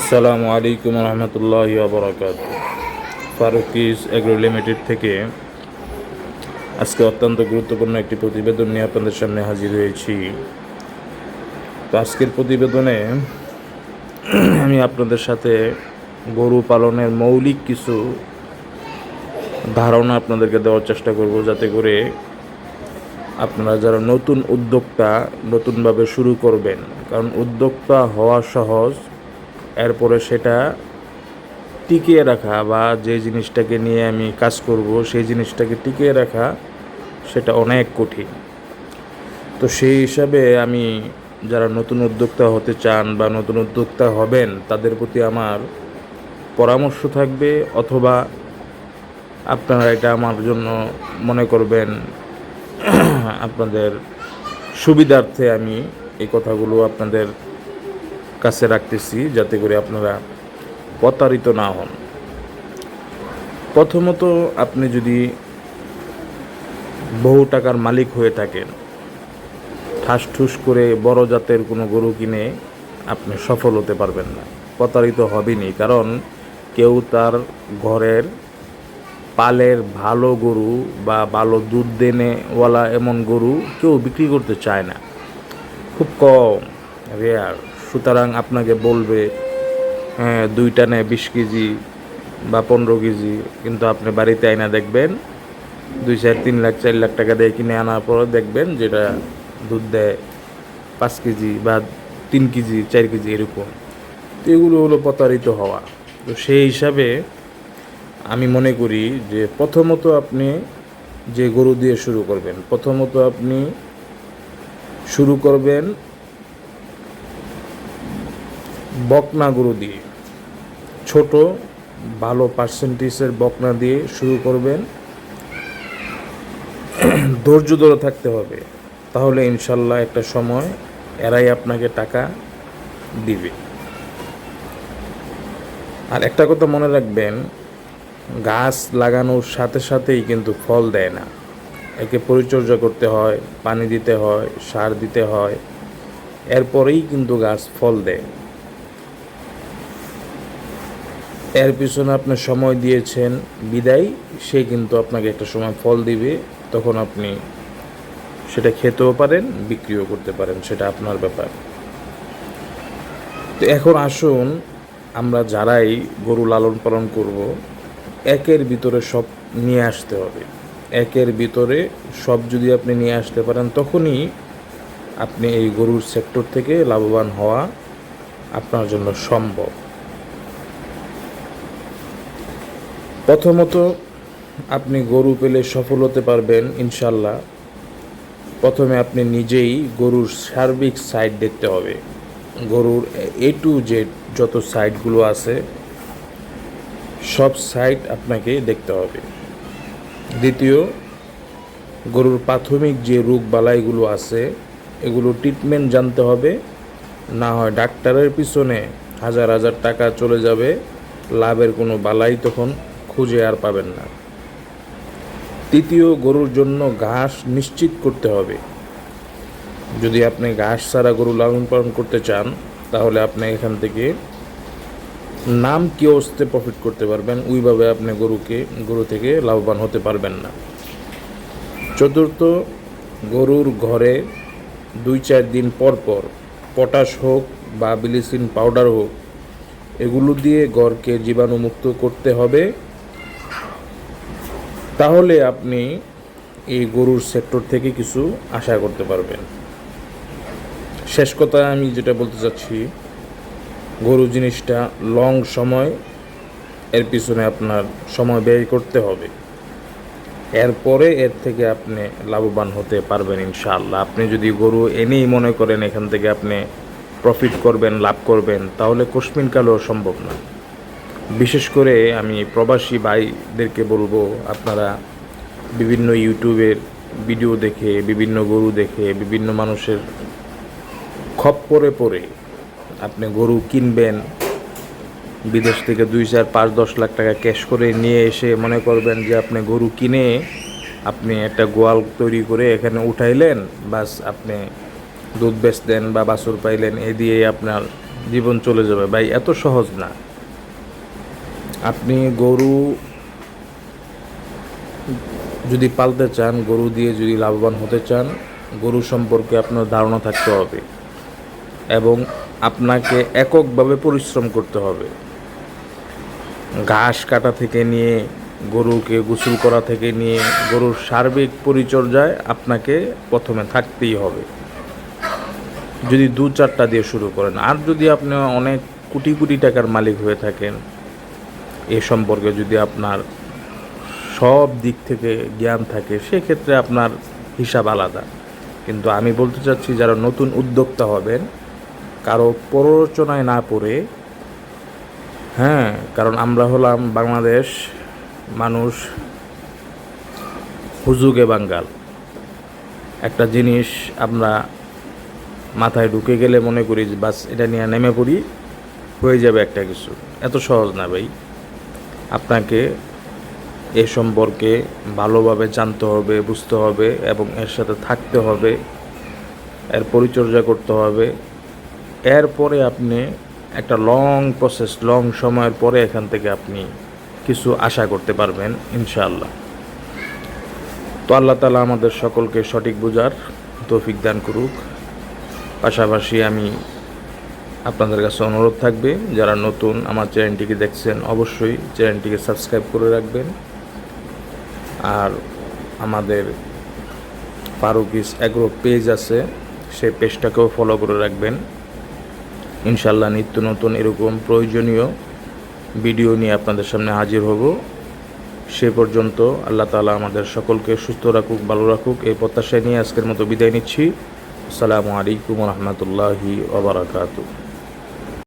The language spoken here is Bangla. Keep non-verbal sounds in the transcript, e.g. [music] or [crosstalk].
আসসালামু আলাইকুম রহমতুল্লাহ বরকাত ফারুকিস এগ্রো লিমিটেড থেকে আজকে অত্যন্ত গুরুত্বপূর্ণ একটি প্রতিবেদন নিয়ে আপনাদের সামনে হাজির হয়েছি। তো আজকের প্রতিবেদনে আমি আপনাদের সাথে গরু পালনের মৌলিক কিছু ধারণা আপনাদেরকে দেওয়ার চেষ্টা করব, যাতে করে আপনারা যারা নতুন উদ্যোক্তা নতুনভাবে শুরু করবেন। কারণ উদ্যোক্তা হওয়া সহজ এরপরে সেটা টিকিয়ে রাখা বা যে জিনিসটাকে নিয়ে আমি কাজ করব, সেই জিনিসটাকে টিকিয়ে রাখা, সেটা অনেক কঠিন। তো সেই হিসাবে আমি যারা নতুন উদ্যোক্তা হতে চান বা নতুন উদ্যোক্তা হবেন, তাদের প্রতি আমার পরামর্শ থাকবে অথবা আপনারা এটা আমার জন্য মনে করবেন, [clears throat] আপনাদের সুবিধার্থে আমি এই কথাগুলো আপনাদের কাছে রাখতেছি যাতে করে আপনারা প্রতারিত না হন। প্রথমত আপনি যদি বহু টাকার মালিক হয়ে থাকেন ঠাস ঠুস করে বড় জাতের কোনো গরু কিনে আপনি সফল হতে পারবেন না, প্রতারিত হবেনি কারণ কেউ তার ঘরের পালের ভালো গরু বা ভালো দুধ দেনেওয়ালা এমন গরু কেউ বিক্রি করতে চায় না। খুব কম রেয়ার সুতরাং আপনাকে বলবে হ্যাঁ দুইটা নেয় বিশ কেজি বা পনেরো কেজি, কিন্তু আপনি বাড়িতে আইনা দেখবেন, দুই চার, তিন লাখ, চার লাখ টাকা দিয়ে কিনে আনার পর দেখবেন যেটা দুধ দেয় পাঁচ কেজি বা তিন কেজি, চার কেজি এরকম। তো এগুলো হলো প্রতারিত হওয়া। তো সেই হিসাবে আমি মনে করি যে প্রথমত আপনি যে গরু দিয়ে শুরু করবেন, প্রথমত আপনি শুরু করবেন বকনা গরু দিয়ে। ছোট, ভালো পার্সেন্টেজের বকনা দিয়ে শুরু করবেন। ধৈর্য ধরে থাকতে হবে। তাহলে ইনশাল্লাহ একটা সময় এরাই আপনাকে টাকা দিবে। আর একটা কথা মনে রাখবেন, গাছ লাগানোর সাথে সাথেই কিন্তু ফল দেয় না। একে পরিচর্যা করতে হয়, পানি দিতে হয়, সার দিতে হয়। এরপরেই কিন্তু গাছ ফল দেয়। এর পিছনে আপনি সময় দিয়েছেন, বিদায়, সে কিন্তু আপনাকে একটা সময় ফল দিবে, তখন আপনি সেটা খেতেও পারেন, বিক্রিও করতে পারেন, সেটা আপনার ব্যাপার। তো এখন আসুন, আমরা যারাই গরু লালন পালন করব, একের ভিতরে সব নিয়ে আসতে হবে। একের ভিতরে সব যদি আপনি নিয়ে আসতে পারেন, তখনই আপনি এই গরুর সেক্টর থেকে লাভবান হওয়া আপনার জন্য সম্ভব। প্রথমত, আপনি গরু পেলে সফল হতে পারবেন ইনশাল্লাহ প্রথমে আপনি নিজেই গরুর সার্বিক সাইড দেখতে হবে। গরুর এ টু জেড যত সাইডগুলো আছে, সব সাইড আপনাকে দেখতে হবে। দ্বিতীয়, গরুর প্রাথমিক যে রোগ বালাইগুলো আছে, এগুলো ট্রিটমেন্ট জানতে হবে। না হয় ডাক্তারের পিছনে হাজার হাজার টাকা চলে যাবে, লাভের কোনো বালাই তখন খুঁজে আর পাবেন না। তৃতীয় গরুর জন্য ঘাস নিশ্চিত করতে হবে। যদি আপনি ঘাস ছাড়া গরু লালন পালন করতে চান, তাহলে আপনি এখান থেকে নাম কি অবস্থাতে প্রফিট করতে পারবেন। ওইভাবে আপনি গরুকে, গরু থেকে লাভবান হতে পারবেন না। চতুর্থ, গরুর ঘরে দুই চার দিন পর পর পটাশ হোক বা বিলিসিন পাউডার হোক, এগুলো দিয়ে ঘরকে জীবাণুমুক্ত করতে হবে। তাহলে আপনি এই গরুর সেক্টর থেকে কিছু আশা করতে পারবেন। শেষ কথা আমি যেটা বলতে চাচ্ছি, গরু জিনিসটা লং সময়, এর পিছনে আপনার সময় ব্যয় করতে হবে। এরপরে এর থেকে আপনি লাভবান হতে পারবেন ইনশাআল্লাহ। আপনি যদি গরু এনেই মনে করেন এখান থেকে আপনি প্রফিট করবেন, লাভ করবেন, তাহলে কোশ্মিন কালেও সম্ভব না বিশেষ করে আমি প্রবাসী ভাইদেরকে বলব, আপনারা বিভিন্ন ইউটিউবের ভিডিও দেখে, বিভিন্ন গরু দেখে, বিভিন্ন মানুষের খপ্পরে পরে আপনি গরু কিনবেন, বিদেশ থেকে দুই চার পাঁচ দশ লাখ টাকা ক্যাশ করে নিয়ে এসে মনে করবেন যে আপনি গরু কিনে আপনি একটা গোয়াল তৈরি করে এখানে উঠাইলেন, বাস আপনি দুধ বেচলেন বা বাছুর পাইলেন, এ দিয়েই আপনার জীবন চলে যাবে। ভাই, এত সহজ না। আপনি গরু যদি পালতে চান, গরু দিয়ে যদি লাভবান হতে চান, গরু সম্পর্কে আপনার ধারণা থাকতে হবে এবং আপনাকে এককভাবে পরিশ্রম করতে হবে। ঘাস কাটা থেকে নিয়ে, গরুকে গোসল করা থেকে নিয়ে, গরুর সার্বিক পরিচর্যায় আপনাকে প্রথমে থাকতেই হবে। যদি দু চারটা দিয়ে শুরু করেন, আর যদি আপনি অনেক কোটি কোটি টাকার মালিক হয়ে থাকেন এ সম্পর্কে যদি আপনার সব দিক থেকে জ্ঞান থাকে, সেক্ষেত্রে আপনার হিসাব আলাদা। কিন্তু আমি বলতে চাচ্ছি, যারা নতুন উদ্যোক্তা হবেন, কারও প্ররোচনায় না পড়ে হ্যাঁ কারণ আমরা হলাম বাংলাদেশ মানুষ হুজুগে বাঙ্গাল। একটা জিনিস আমরা মাথায় ঢুকে গেলে মনে করি বাস, এটা নিয়ে নেমে পড়ি, হয়ে যাবে একটা কিছু। এত সহজ না ভাই। আপনাকে এ সম্পর্কে ভালোভাবে জানতে হবে, বুঝতে হবে এবং এর সাথে থাকতে হবে, এর পরিচর্যা করতে হবে। এরপরে আপনি একটা লং প্রসেস লং সময়ের পরে এখান থেকে আপনি কিছু আশা করতে পারবেন, ইনশাআল্লাহ। তো আল্লাহ তালা আমাদের সকলকে সঠিক বোঝার তৌফিক দান করুক। পাশাপাশি আমি আপনাদের কাছে অনুরোধ থাকবে, যারা নতুন আমার চ্যানেলটিকে দেখছেন, অবশ্যই চ্যানেলটিকে সাবস্ক্রাইব করে রাখবেন। আর আমাদের ফারুকিস অ্যাগ্রো পেজ আছে, সেই পেজটাকেও ফলো করে রাখবেন। ইনশাল্লাহ নিত্য নতুন এরকম প্রয়োজনীয় ভিডিও নিয়ে আপনাদের সামনে হাজির হব। সে পর্যন্ত আল্লাহ তালা আমাদের সকলকে সুস্থ রাখুক, ভালো রাখুক। এই প্রত্যাশায় নিয়ে আজকের মতো বিদায় নিচ্ছি। আসসালামু আলাইকুম রহমতুল্লাহি ওবরাকাতু